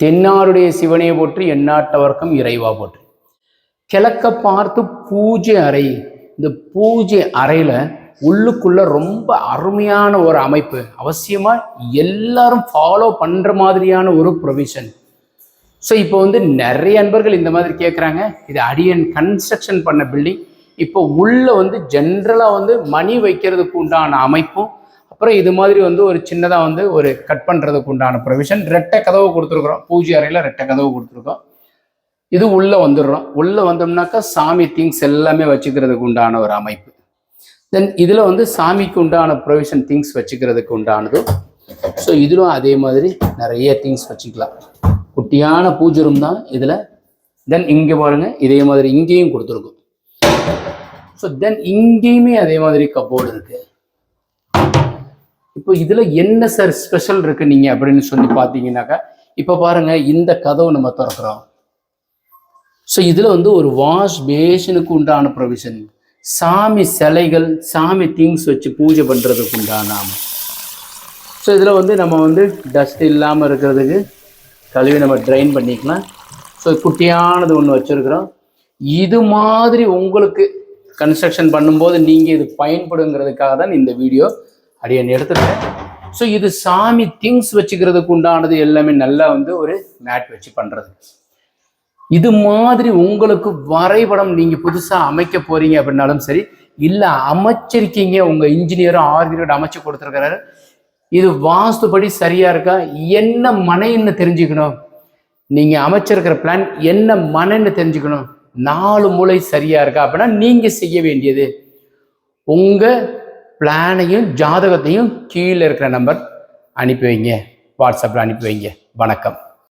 தென்னாருடைய சிவனே போற்றி எண்ணாட்டவர்க்கம் இறைவா போற்றி. கிழக்க பார்த்து பூஜை அறை இந்த பூஜை அறையில் உள்ளுக்குள்ள ரொம்ப அருமையான ஒரு அமைப்பு. அவசியமாக எல்லாரும் ஃபாலோ பண்ணுற மாதிரியான ஒரு ப்ரொவிஷன் ஸோ இப்போ வந்து நிறைய நண்பர்கள் இந்த மாதிரி கேட்குறாங்க இது அடியன் கன்ஸ்ட்ரக்ஷன் பண்ண பில்டிங் இப்போ உள்ளே வந்து ஜென்ரலாக வந்து மணி வைக்கிறதுக்கு உண்டான அமைப்பும் அப்புறம் இது மாதிரி வந்து ஒரு சின்னதாக வந்து ஒரு கட் பண்ணுறதுக்கு உண்டான ப்ரொவிஷன் ரெட்டை கதவு கொடுத்துருக்குறோம். பூஜை அறையில் ரெட்டை கதவு கொடுத்துருக்கோம். இது உள்ளே வந்துடுறோம். உள்ளே வந்தோம்னாக்கா சாமி திங்ஸ் எல்லாமே வச்சுக்கிறதுக்கு உண்டான ஒரு அமைப்பு. தென் இதில் வந்து சாமிக்கு உண்டான ப்ரொவிஷன் திங்ஸ் வச்சுக்கிறதுக்கு உண்டானதும் ஸோ இதிலும் அதே மாதிரி நிறைய திங்ஸ் வச்சுக்கலாம். குட்டியான பூஜை ரூம் தான் இதில். தென் இங்கே பாருங்க இதே மாதிரி இங்கேயும் கொடுத்துருக்கும். ஸோ தென் இங்கேயுமே அதே மாதிரி கபோர்டு இருக்குது இப்போ இதில் என்ன சார் ஸ்பெஷல் இருக்கு நீங்க அப்படின்னு சொல்லி பார்த்தீங்கன்னாக்கா இப்போ பாருங்க இந்த கதவு நம்ம திறக்கிறோம். ஸோ இதில் வந்து ஒரு வாஷ் பேஷனுக்கு உண்டான ப்ரொவிஷன் சாமி சிலைகள் சாமி திங்ஸ் வச்சு பூஜை பண்ணுறதுக்கு உண்டான ஸோ இதில் வந்து நம்ம வந்து டஸ்ட் இல்லாமல் இருக்கிறதுக்கு கழுவி நம்ம ட்ரைன் பண்ணிக்கலாம். ஸோ குட்டியானது ஒன்று வச்சுருக்குறோம். இது மாதிரி உங்களுக்கு கன்ஸ்ட்ரக்ஷன் பண்ணும்போது நீங்கள் இது பயன்படுங்கிறதுக்காக தான் இந்த வீடியோ அப்படின்னு இடத்துல ஸோ இது சாமி திங்ஸ் வச்சுக்கிறதுக்கு உண்டானது எல்லாமே நல்லா வந்து ஒரு மேட் வச்சு பண்ணுறது இது மாதிரி உங்களுக்கு வரைபடம் நீங்கள் புதுசாக அமைக்க போகிறீங்க அப்படின்னாலும் சரி இல்லை அமைச்சிருக்கீங்க உங்கள் இன்ஜினியரும் ஆர்கினியர் அமைச்சு கொடுத்துருக்கிறாரு. இது வாஸ்துபடி சரியாக இருக்கா? என்ன மனைன்னு தெரிஞ்சுக்கணும். நீங்கள் அமைச்சிருக்கிற பிளான் என்ன மனைன்னு தெரிஞ்சுக்கணும். நாலு மூளை சரியாக இருக்கா அப்படின்னா நீங்கள் செய்ய வேண்டியது. உங்கள் பிளானையும் ஜாதகத்தையும் கீழே இருக்கிற நம்பர் அனுப்பி வைங்க. வாட்ஸ்அப்பில் அனுப்பி வைங்க. வணக்கம்.